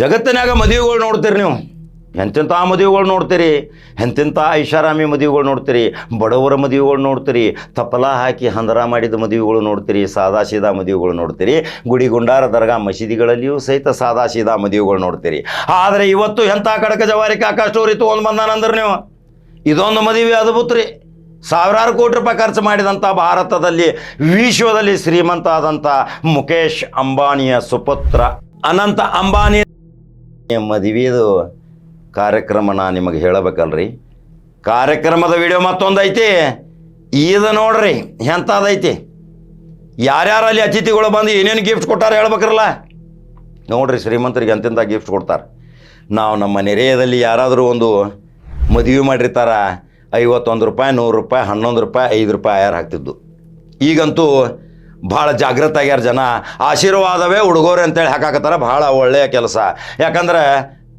ಜಗತ್ತಿನಾಗ ಮದುವೆಗಳು ನೋಡ್ತೀರಿ ನೀವು. ಎಂತೆಂಥ ಮದುವೆಗಳು ನೋಡ್ತೀರಿ. ಎಂತೆಂಥ ಐಷಾರಾಮಿ ಮದುವೆಗಳು ನೋಡ್ತೀರಿ. ಬಡವರ ಮದುವೆಗಳು ನೋಡ್ತೀರಿ. ತಪಲ ಹಾಕಿ ಹಂದರ ಮಾಡಿದ ಮದುವೆಗಳು ನೋಡ್ತೀರಿ. ಸಾದಾ ಸೀದಾ ಮದುವೆಗಳು ನೋಡ್ತೀರಿ. ಗುಡಿ ಗುಂಡಾರ ದರ್ಗಾ ಮಸೀದಿಗಳಲ್ಲಿಯೂ ಸಹಿತ ಸಾದಾ ಸೀದಾ ಮದುವೆಗಳು ನೋಡ್ತೀರಿ. ಆದರೆ ಇವತ್ತು ಎಂಥ ಕಡಕ ಜವಾರಿ ಕಾಕ ಸ್ಟೋರಿ ತೊಗೊಂಡು ಬಂದಾನಂದ್ರೆ ನೀವು? ಇದೊಂದು ಮದುವೆ ಅದ್ಭುತ ರೀ ಸಾವಿರಾರು ಕೋಟಿ ರೂಪಾಯಿ ಖರ್ಚು ಮಾಡಿದಂಥ ಭಾರತದಲ್ಲಿ, ವಿಶ್ವದಲ್ಲಿ ಶ್ರೀಮಂತ ಆದಂಥ ಮುಖೇಶ್ ಅಂಬಾನಿಯ ಸುಪುತ್ರ ಅನಂತ ಅಂಬಾನಿ ಮದುವೆದು ಕಾರ್ಯಕ್ರಮ ನಾ ನಿಮಗೆ ಹೇಳಬೇಕಲ್ರಿ. ಕಾರ್ಯಕ್ರಮದ ವಿಡಿಯೋ ಮತ್ತೊಂದು ಐತಿ ಇದು ನೋಡ್ರಿ, ಎಂಥದೈತಿ? ಯಾರ್ಯಾರು ಅಲ್ಲಿ ಅತಿಥಿಗಳು ಬಂದು ಏನೇನು ಗಿಫ್ಟ್ ಕೊಟ್ಟಾರ ಹೇಳ್ಬೇಕ್ರಲ್ಲ? ನೋಡ್ರಿ, ಶ್ರೀಮಂತರಿಗೆ ಅಂತಿಂತ ಗಿಫ್ಟ್ ಕೊಡ್ತಾರೆ. ನಾವು ನಮ್ಮ ನೆರೆಯದಲ್ಲಿ ಯಾರಾದರೂ ಒಂದು ಮದುವೆ ಮಾಡಿರ್ತಾರ, ಐವತ್ತೊಂದು ರೂಪಾಯಿ, ನೂರು ರೂಪಾಯಿ, ಹನ್ನೊಂದು ರೂಪಾಯಿ, ಐದು ರೂಪಾಯಿ ಆಯಾರು ಹಾಕ್ತಿದ್ದು. ಈಗಂತೂ ಭಾಳ ಜಾಗೃತ ಆಗ್ಯಾರ ಜನ. ಆಶೀರ್ವಾದವೇ ಉಡುಗೊರೆ ಅಂತೇಳಿ ಹಾಕಾಕತ್ತಾರ. ಭಾಳ ಒಳ್ಳೆಯ ಕೆಲಸ. ಯಾಕಂದ್ರೆ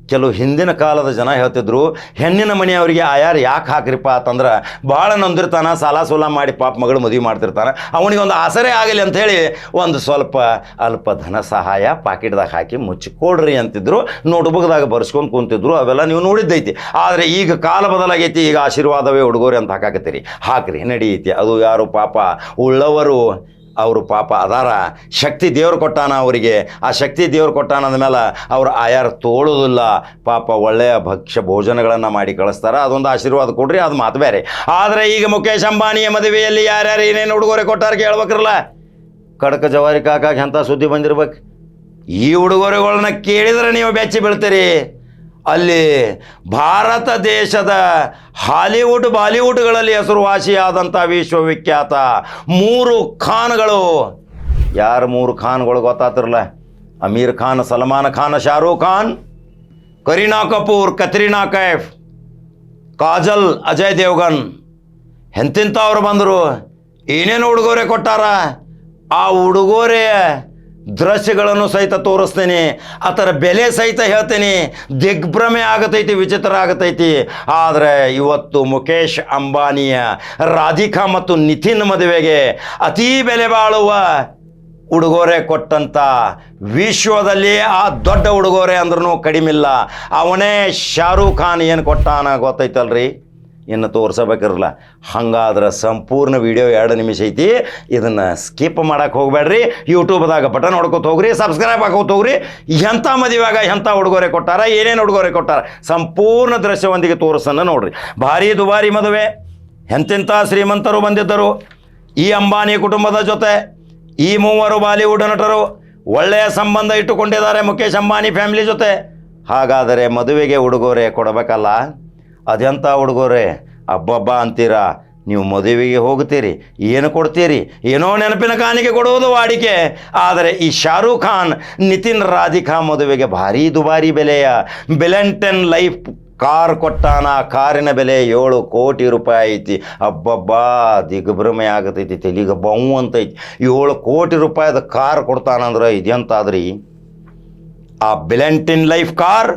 ಕೆಲವು ಹಿಂದಿನ ಕಾಲದ ಜನ ಹೇಳ್ತಿದ್ರು, ಹೆಣ್ಣಿನ ಮನೆಯವರಿಗೆ ಆಯಾರು ಯಾಕೆ ಹಾಕ್ರಿಪ್ಪ ಅಂತಂದ್ರೆ ಭಾಳ ನೊಂದಿರ್ತಾನೆ, ಸಾಲ ಸೂಲ ಮಾಡಿ ಪಾಪ ಮಗಳು ಮದುವೆ ಮಾಡ್ತಿರ್ತಾನೆ. ಅವನಿಗೊಂದು ಆಸರೆ ಆಗಲಿ ಅಂಥೇಳಿ ಒಂದು ಸ್ವಲ್ಪ ಅಲ್ಪ ಧನ ಸಹಾಯ ಪಾಕಿಟ್ದಾಗ ಹಾಕಿ ಮುಚ್ಚಿಕೊಡ್ರಿ ಅಂತಿದ್ರು. ನೋಟ್ಬುಕ್ದಾಗ ಬರ್ಸ್ಕೊಂಡು ಕುಂತಿದ್ರು. ಅವೆಲ್ಲ ನೀವು ನೋಡಿದ್ದೈತಿ. ಆದರೆ ಈಗ ಕಾಲ ಬದಲಾಗೈತಿ, ಈಗ ಆಶೀರ್ವಾದವೇ ಉಡುಗೊರೆ ಅಂತ ಹಾಕಾಕತ್ತೀರಿ. ಹಾಕ್ರಿ, ನಡೀತಿ. ಅದು ಯಾರು ಪಾಪ ಉಳ್ಳವರು ಅವರು ಪಾಪ ಅದಾರ. ಶಕ್ತಿ ದೇವ್ರು ಕೊಟ್ಟಾನ ಅವರಿಗೆ. ಆ ಶಕ್ತಿ ದೇವ್ರು ಕೊಟ್ಟಾನ ಅಂದಮೇಲೆ ಅವ್ರು ಆಯಾರು ತೋಳೋದಿಲ್ಲ. ಪಾಪ ಒಳ್ಳೆಯ ಭಕ್ಷ್ಯ ಭೋಜನಗಳನ್ನು ಮಾಡಿ ಕಳಿಸ್ತಾರೆ. ಅದೊಂದು ಆಶೀರ್ವಾದ ಕೊಡ್ರಿ, ಅದು ಮಾತು ಬೇರೆ ಆದರೆ ಈಗ ಮುಖೇಶ್ ಅಂಬಾನಿಯ ಮದುವೆಯಲ್ಲಿ ಯಾರ್ಯಾರು ಏನೇನು ಉಡುಗೊರೆ ಕೊಟ್ಟಾರ ಕೇಳ್ಬೇಕ್ರಲ್ಲ ಕಡಕ ಜವಾರಿ ಕಾಕಾಗ ಎಂಥ ಸುದ್ದಿ ಬಂದಿರ್ಬೇಕು? ಈ ಉಡುಗೊರೆಗಳನ್ನ ಕೇಳಿದ್ರೆ ನೀವು ಬೆಚ್ಚಿ ಬೀಳ್ತೀರಿ. ಅಲ್ಲಿ ಭಾರತ ದೇಶದ ಹಾಲಿವುಡ್, ಬಾಲಿವುಡ್ಗಳಲ್ಲಿ ಹೆಸರುವಾಸಿಯಾದಂಥ ವಿಶ್ವವಿಖ್ಯಾತ ಮೂರು ಖಾನ್ಗಳು. ಯಾರು ಮೂರು ಖಾನ್ಗಳು ಗೊತ್ತಾತಿರಲ್ಲ? ಅಮೀರ್ ಖಾನ್, ಸಲ್ಮಾನ್ ಖಾನ್, ಶಾರೂಖ್ ಖಾನ್, ಕರೀನಾ ಕಪೂರ್, ಕತ್ರೀನಾ ಕೈಫ್, ಕಾಜಲ್, ಅಜಯ್ ದೇವ್ಗನ್. ಎಂತಿಂಥವ್ರು ಬಂದರು? ಏನೇನು ಉಡುಗೊರೆ ಕೊಟ್ಟಾರ? ಆ ಉಡುಗೊರೆಯ ದೃಶ್ಯಗಳನ್ನು ಸಹಿತ ತೋರಿಸ್ತೇನೆ. ಅದರ ಬೆಲೆ ಸಹಿತ ಹೇಳ್ತೇನೆ. ದಿಗ್ಭ್ರಮೆ ಆಗತೈತಿ, ವಿಚಿತ್ರ ಆಗತೈತಿ. ಆದರೆ ಇವತ್ತು ಮುಖೇಶ್ ಅಂಬಾನಿಯ ರಾಧಿಕಾ ಮತ್ತು ನಿತಿನ್ ಮದುವೆಗೆ ಅತೀ ಬೆಲೆ ಬಾಳುವ ಉಡುಗೊರೆ ಕೊಟ್ಟಂಥ ವಿಶ್ವದಲ್ಲಿ ಆ ದೊಡ್ಡ ಉಡುಗೊರೆ ಅಂದ್ರೂ ಕಡಿಮಿಲ್ಲ. ಅವನೇ ಶಾರುಖ್ ಖಾನ್ ಏನು ಕೊಟ್ಟಾನ ಗೊತ್ತೈತಲ್ರಿ? ಇನ್ನು ತೋರ್ಸಬೇಕಿರಲ್ಲ. ಹಂಗಾದ್ರೆ ಸಂಪೂರ್ಣ ವಿಡಿಯೋ ಎರಡು ನಿಮಿಷ ಐತಿ. ಇದನ್ನು ಸ್ಕಿಪ್ ಮಾಡಕ್ಕೆ ಹೋಗಬೇಡ್ರಿ. ಯೂಟ್ಯೂಬ್ದಾಗ ಬಟನ್ ನೋಡ್ಕೊತ ಹೋಗ್ರಿ ಸಬ್ಸ್ಕ್ರೈಬ್ ಹಾಕೋತ ಹೋಗ್ರಿ. ಎಂಥ ಮದುವೆಯಾಗ ಎಂಥ ಉಡುಗೊರೆ ಕೊಟ್ಟಾರ, ಏನೇನು ಉಡುಗೊರೆ ಕೊಟ್ಟಾರ, ಸಂಪೂರ್ಣ ದೃಶ್ಯವೊಂದಿಗೆ ತೋರಿಸನ್ನು ನೋಡ್ರಿ. ಭಾರಿ ದುಬಾರಿ ಮದುವೆ. ಎಂತೆಂಥ ಶ್ರೀಮಂತರು ಬಂದಿದ್ದರು. ಈ ಅಂಬಾನಿ ಕುಟುಂಬದ ಜೊತೆ, ಈ ಮೂವರು ಬಾಲಿವುಡ್ ನಟರು, ಒಳ್ಳೆಯ ಸಂಬಂಧ ಇಟ್ಟುಕೊಂಡಿದ್ದಾರೆ ಮುಖೇಶ್ ಅಂಬಾನಿ ಫ್ಯಾಮಿಲಿ ಜೊತೆ. ಹಾಗಾದರೆ ಮದುವೆಗೆ ಉಡುಗೊರೆ ಕೊಡಬೇಕಲ್ಲ? ಅದೆಂಥ ಹುಡುಗರೇ, ಅಬ್ಬಬ್ಬ ಅಂತೀರಾ? ನೀವು ಮದುವೆಗೆ ಹೋಗ್ತೀರಿ ಏನು ಕೊಡ್ತೀರಿ? ಏನೋ ನೆನಪಿನ ಕಾಣಿಕೆ ಕೊಡುವುದು ವಾಡಿಕೆ. ಆದರೆ ಈ ಶಾರುಖ್ ಖಾನ್, ನಿತಿನ್ ರಾಧಿಕಾ ಮದುವೆಗೆ ಭಾರಿ ದುಬಾರಿ ಬೆಲೆಯ ಬೆಲೆಂಟನ್ ಲೈಫ್ ಕಾರ್ ಕೊಟ್ಟಾನ ಕಾರಿನ ಬೆಲೆ ಏಳು ಕೋಟಿ ರೂಪಾಯಿ ಐತಿ. ಅಬ್ಬಬ್ಬಾ, ದಿಗ್ಭ್ರಮೆ ಆಗತೈತಿ, ತೆಲಿಗ ಬೌ ಅಂತೈತಿ. ಏಳು ಕೋಟಿ ರೂಪಾಯಿದ ಕಾರ್ ಕೊಡ್ತಾನಂದ್ರೆ ಇದೆಂತಾದ್ರಿ ಆ ಬೆಲೆಂಟಿನ್ ಲೈಫ್ ಕಾರ್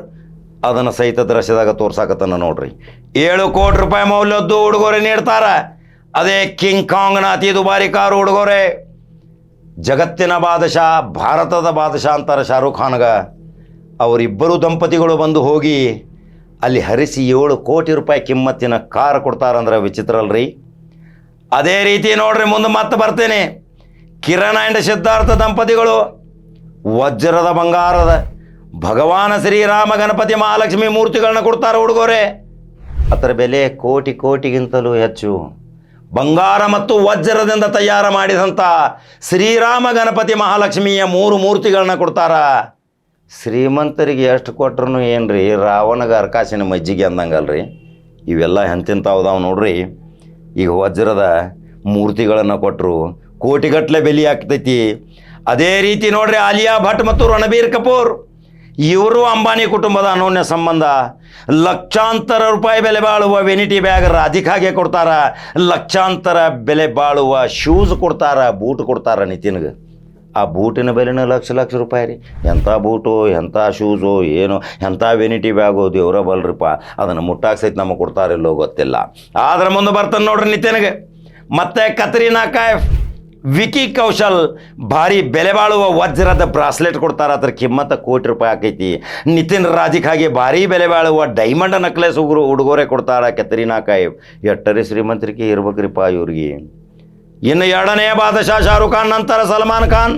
ಅದನ್ನು ಸಹಿತ ದೃಶ್ಯದಾಗ ತೋರ್ಸಾಕತ್ತನ ನೋಡ್ರಿ. ಏಳು ಕೋಟಿ ರೂಪಾಯಿ ಮೌಲ್ಯದ್ದು ಉಡುಗೊರೆ ನೀಡ್ತಾರೆ. ಅದೇ ಕಿಂಗ್ ಕಾಂಗ್ನ ಅತಿ ದುಬಾರಿ ಕಾರು ಉಡುಗೊರೆ. ಜಗತ್ತಿನ ಬಾದಶಾ, ಭಾರತದ ಬಾದಶಾ ಅಂತಾರೆ ಶಾರುಖ್ ಖಾನ್ಗ. ಅವರಿಬ್ಬರು ದಂಪತಿಗಳು ಬಂದು ಹೋಗಿ ಅಲ್ಲಿ ಹರಿಸಿ ಏಳು ಕೋಟಿ ರೂಪಾಯಿ ಕಿಮ್ಮತ್ತಿನ ಕಾರ್ ಕೊಡ್ತಾರಂದ್ರೆ ವಿಚಿತ್ರ ಅಲ್ರಿ. ಅದೇ ರೀತಿ ನೋಡ್ರಿ ಮುಂದೆ ಮತ್ತೆ ಬರ್ತೇನೆ. ಕಿರಣ್ ಆ್ಯಂಡ್ ಸಿದ್ಧಾರ್ಥ ದಂಪತಿಗಳು. ವಜ್ರದ ಬಂಗಾರದ ಭಗವಾನ ಶ್ರೀರಾಮ ಗಣಪತಿ ಮಹಾಲಕ್ಷ್ಮಿ ಮೂರ್ತಿಗಳನ್ನ ಕೊಡ್ತಾರೆ ಹುಡುಗೋರೆ ಅದರ ಬೆಲೆ ಕೋಟಿ ಕೋಟಿಗಿಂತಲೂ ಹೆಚ್ಚು. ಬಂಗಾರ ಮತ್ತು ವಜ್ರದಿಂದ ತಯಾರು ಮಾಡಿದಂಥ ಶ್ರೀರಾಮ ಗಣಪತಿ ಮಹಾಲಕ್ಷ್ಮಿಯ ಮೂರು ಮೂರ್ತಿಗಳನ್ನ ಕೊಡ್ತಾರ. ಶ್ರೀಮಂತರಿಗೆ ಎಷ್ಟು ಕೊಟ್ರು ಏನ್ರಿ? ರಾವಣಗ ಅರ್ಕಾಶಿನ ಮಜ್ಜಿಗೆ ಅಂದಂಗಲ್ರಿ. ಇವೆಲ್ಲ ಎಂತೆಂಥವ್ದಾವ್ ನೋಡ್ರಿ. ಈಗ ವಜ್ರದ ಮೂರ್ತಿಗಳನ್ನು ಕೊಟ್ಟರು ಕೋಟಿಗಟ್ಟಲೆ ಬೆಲೆ ಆಗ್ತೈತಿ. ಅದೇ ರೀತಿ ನೋಡ್ರಿ ಆಲಿಯಾ ಭಟ್ ಮತ್ತು ರಣಬೀರ್ ಕಪೂರ್. ಇವರು ಅಂಬಾನಿ ಕುಟುಂಬದ ಅನೋನ್ಯ ಸಂಬಂಧ. ಲಕ್ಷಾಂತರ ರೂಪಾಯಿ ಬೆಲೆ ಬಾಳುವ ವೆನಿಟಿ ಬ್ಯಾಗ್ ರಾಧಿಕಾಗೆ ಕೊಡ್ತಾರ. ಲಕ್ಷಾಂತರ ಬೆಲೆ ಬಾಳುವ ಶೂಸ್ ಕೊಡ್ತಾರ ಬೂಟ್ ಕೊಡ್ತಾರ ನಿತಿನ್ಗೆ. ಆ ಬೂಟಿನ ಬೆಲೆನ ಲಕ್ಷ ಲಕ್ಷ ರೂಪಾಯಿ ರೀ. ಎಂಥ ಬೂಟು ಎಂಥ ಶೂಸು ಏನು ಎಂಥ ವೆನಿಟಿ ಬ್ಯಾಗು ದೇವ್ರ ಬಲ್ರಿಪ್ಪ. ಅದನ್ನು ಮುಟ್ಟಾಕ್ ಸಹಿತ ನಮಗೆ ಕೊಡ್ತಾರಿಲ್ಲೋ ಗೊತ್ತಿಲ್ಲ. ಆದ್ರೆ ಮುಂದೆ ಬರ್ತಾನೆ ನೋಡ್ರಿ ನಿತಿನ್ಗೆ. ಮತ್ತೆ ಕತ್ರಿನಾ ಕೈಫ್ ವಿಕಿ ಕೌಶಲ್ ಭಾರಿ ಬೆಲೆ ಬಾಳುವ ವಜ್ರದ ಬ್ರಾಸ್ಲೆಟ್ ಕೊಡ್ತಾರ. ಅದ್ರ ಕಿಮ್ಮತ್ತ ಕೋಟಿ ರೂಪಾಯಿ ಆಕೈತಿ. ನಿತಿನ್ ರಾಜಿಕಾಗೆ ಭಾರಿ ಬೆಲೆ ಬಾಳುವ ಡೈಮಂಡ್ ನಕ್ಲೆಸ್ ಉಗುರು ಉಡುಗೊರೆ ಕೊಡ್ತಾರ ಕೆತರಿನಾ ಕಾಯಿ. ಎಟ್ಟರಿ ಶ್ರೀಮಂತರಿಕೆ ಇರ್ಬೇಕ್ರಿಪ್ಪ ಇವ್ರಿಗೆ. ಇನ್ನು ಎರಡನೇ ಬಾದಶಾ ಶಾರುಖ್ ಖಾನ್, ನಂತರ ಸಲ್ಮಾನ್ ಖಾನ್.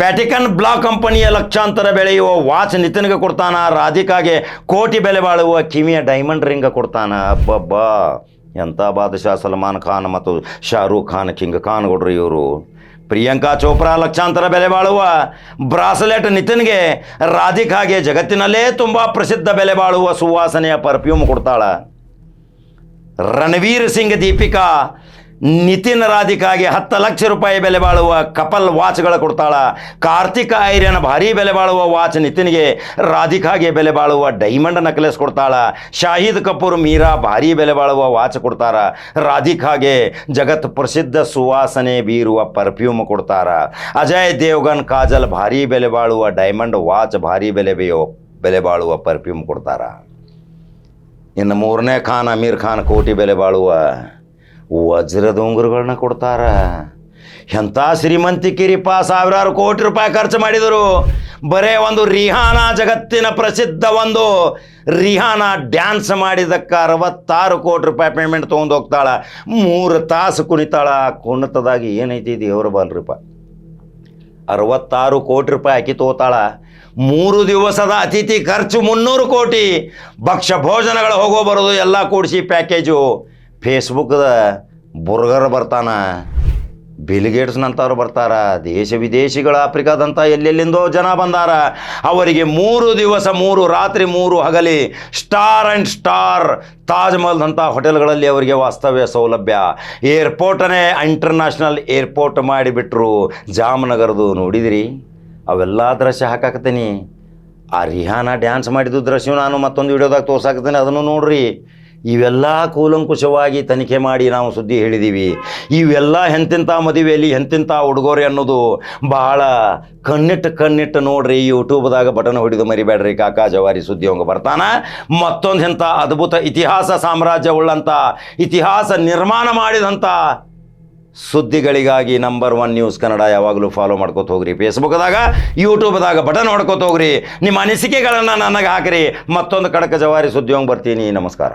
ಪ್ಯಾಟಿಕನ್ ಬ್ಲಾಕ್ ಕಂಪನಿಯ ಲಕ್ಷಾಂತರ ಬೆಳೆಯುವ ವಾಚ್ ನಿತಿನ್ಗೆ ಕೊಡ್ತಾನ. ರಾಧಿಕಾಗೆ ಕೋಟಿ ಬೆಲೆ ಬಾಳುವ ಕಿವಿಯ ಡೈಮಂಡ್ ರಿಂಗ ಕೊಡ್ತಾನ. ಅಬ್ಬಬ್ಬಾ. ಎಂಥ ಬಾದಶಾ ಸಲ್ಮಾನ್ ಖಾನ್ ಮತ್ತು ಶಾರುಖ್ ಖಾನ್, ಕಿಂಗ್ ಖಾನ್ ಕೊಡ್ರಿ ಇವರು? ಪ್ರಿಯಾಂಕಾ ಚೋಪ್ರಾ, ಲಕ್ಷಾಂತರ ಬೆಲೆ ಬಾಳುವ ಬ್ರಾಸ್ಲೆಟ್ ನಿತಿನ್ಗೆ ರಾಧಿಕಾಗೆ ಜಗತ್ತಿನಲ್ಲೇ ತುಂಬ ಪ್ರಸಿದ್ಧ ಬೆಲೆ ಬಾಳುವ ಸುವಾಸನೆಯ ಪರ್ಫ್ಯೂಮ್ ಕೊಡ್ತಾಳೆ. ರಣವೀರ್ ಸಿಂಗ್ ದೀಪಿಕಾ ನಿತಿನ್ ರಾಧಿಕಾಗೆ ಹತ್ತು ಲಕ್ಷ ರೂಪಾಯಿ ಬೆಲೆ ಬಾಳುವ ಕಪಲ್ ವಾಚ್ಗಳು ಕೊಡ್ತಾಳ. ಕಾರ್ತಿಕ ಐರ್ಯನ ಭಾರಿ ಬೆಲೆ ಬಾಳುವ ವಾಚ್ ನಿತಿನ್ಗೆ ರಾಧಿಕಾಗೆ ಬೆಲೆ ಬಾಳುವ ಡೈಮಂಡ್ ನಕ್ಲೆಸ್ ಕೊಡ್ತಾಳ. ಶಾಹಿದ್ ಕಪೂರ್, ಮೀರಾ ಭಾರಿ ಬೆಲೆ ಬಾಳುವ ವಾಚ್ ಕೊಡ್ತಾರ. ರಾಧಿಕಾಗೆ ಜಗತ್ ಪ್ರಸಿದ್ಧ ಸುವಾಸನೆ ಬೀರುವ ಪರ್ಫ್ಯೂಮ್ ಕೊಡ್ತಾರ. ಅಜಯ್ ದೇವ್ಗನ್ ಕಾಜಲ್ ಭಾರಿ ಬೆಲೆ ಬಾಳುವ ಡೈಮಂಡ್ ವಾಚ್ ಭಾರಿ ಬೆಲೆ ಬೇಯೋ, ಬೆಲೆ ಬಾಳುವ ಪರ್ಫ್ಯೂಮ್ ಕೊಡ್ತಾರ. ಇನ್ನು ಮೂರನೇ ಖಾನ್, ಅಮೀರ್ ಖಾನ್ ಕೋಟಿ ಬೆಲೆ ಬಾಳುವ ವಜ್ರದ ಉಂಗುರಗಳನ್ನ ಕೊಡ್ತಾರ. ಎಂಥ ಶ್ರೀಮಂತಿಕಿರಿಪ ಸಾವಿರಾರು ಕೋಟಿ ರೂಪಾಯಿ ಖರ್ಚು ಮಾಡಿದರು. ಬರೇ ಒಂದು ರಿಹಾನ ಜಗತ್ತಿನ ಪ್ರಸಿದ್ಧ ಒಂದು ರಿಹಾನ ಡ್ಯಾನ್ಸ್ ಮಾಡಿದಕ್ಕೆ ಅರವತ್ತಾರು ಕೋಟಿ ರೂಪಾಯಿ ಪೇಮೆಂಟ್ ತೊಗೊಂಡು ಹೋಗ್ತಾಳ. ಮೂರು ತಾಸು ಕುಣಿತಾಳ. ಕುಣಿತದಾಗಿ ಏನೈತಿ ದೇವ್ರ ಬಲ್ರಿಪ್ಪ ಅರವತ್ತಾರು ಕೋಟಿ ರೂಪಾಯಿ ಹಾಕಿ ತೋತಾಳ ಮೂರು ದಿವಸದ ಅತಿಥಿ ಖರ್ಚು ಮುನ್ನೂರು ಕೋಟಿ. ಭಕ್ಷ್ಯ ಭೋಜನಗಳು ಹೋಗೋ ಬರೋದು ಎಲ್ಲ ಕೂಡಿಸಿ ಪ್ಯಾಕೇಜು ಫೇಸ್ಬುಕ್ದ ಬುರ್ಗರ್ ಬರ್ತಾನ ಬಿಲ್ಗೇಟ್ಸ್ನಂಥವ್ರು ಬರ್ತಾರ, ದೇಶ ವಿದೇಶಿಗಳ ಆಫ್ರಿಕಾದಂಥ ಎಲ್ಲೆಲ್ಲಿಂದೋ ಜನ ಬಂದಾರ. ಅವರಿಗೆ ಮೂರು ದಿವಸ, ಮೂರು ರಾತ್ರಿ, ಮೂರು ಹಗಲಿ ಸ್ಟಾರ್ ಆ್ಯಂಡ್ ಸ್ಟಾರ್ ತಾಜ್ ಮಹಲ್ದಂಥ ಹೋಟೆಲ್ಗಳಲ್ಲಿ ಅವರಿಗೆ ವಾಸ್ತವ್ಯ ಸೌಲಭ್ಯ. ಏರ್ಪೋರ್ಟನೇ ಇಂಟರ್ನ್ಯಾಷನಲ್ ಏರ್ಪೋರ್ಟ್ ಮಾಡಿಬಿಟ್ರು ಜಾಮ್ನಗರದು. ನೋಡಿದಿರಿ? ಅವೆಲ್ಲ ದೃಶ್ಯ ಹಾಕಾಕತ್ತೀನಿ. ಆ ರಿಹಾನ ಡ್ಯಾನ್ಸ್ ಮಾಡಿದ್ದು ದೃಶ್ಯ ನಾನು ಮತ್ತೊಂದು ವಿಡಿಯೋದಾಗ ತೋರ್ಸಾಕತ್ತೀನಿ. ಅದನ್ನು ನೋಡ್ರಿ. ಇವೆಲ್ಲ ಕೂಲಂಕುಷವಾಗಿ ತನಿಖೆ ಮಾಡಿ ನಾವು ಸುದ್ದಿ ಹೇಳಿದ್ದೀವಿ ಇವೆಲ್ಲ ಎಂತೆಂಥ ಮದುವೆಯಲ್ಲಿ ಎಂತೆಂಥ ಉಡುಗೊರೆ ಅನ್ನೋದು ಬಹಳ ಕಣ್ಣಿಟ್ಟು ಕಣ್ಣಿಟ್ಟು ನೋಡ್ರಿ ಯೂಟ್ಯೂಬ್ದಾಗ ಬಟನ್ ಹೊಡಿದು ಮರಿಬೇಡ್ರಿ ಕಾಕಾ ಜವಾರಿ ಸುದ್ದಿ ಅವಂಗ ಬರ್ತಾನ. ಮತ್ತೊಂದು ಎಂಥ ಅದ್ಭುತ ಇತಿಹಾಸ ಸಾಮ್ರಾಜ್ಯ ಉಳ್ಳಂಥ ಇತಿಹಾಸ ನಿರ್ಮಾಣ ಮಾಡಿದಂಥ ಸುದ್ದಿಗಳಿಗಾಗಿ ನಂಬರ್ ಒನ್ ನ್ಯೂಸ್ ಕನ್ನಡ ಯಾವಾಗಲೂ ಫಾಲೋ ಮಾಡ್ಕೋತ ಹೋಗ್ರಿ. ಫೇಸ್ಬುಕ್ದಾಗ ಯೂಟ್ಯೂಬ್ದಾಗ ಬಟನ್ ಹೊಡ್ಕೋತ ಹೋಗ್ರಿ. ನಿಮ್ಮ ಅನಿಸಿಕೆಗಳನ್ನು ನನಗೆ ಹಾಕಿರಿ. ಮತ್ತೊಂದು ಕಡಕ ಜವಾರಿ ಸುದ್ದಿ ಹೋಗಿ ಬರ್ತೀನಿ. ನಮಸ್ಕಾರ.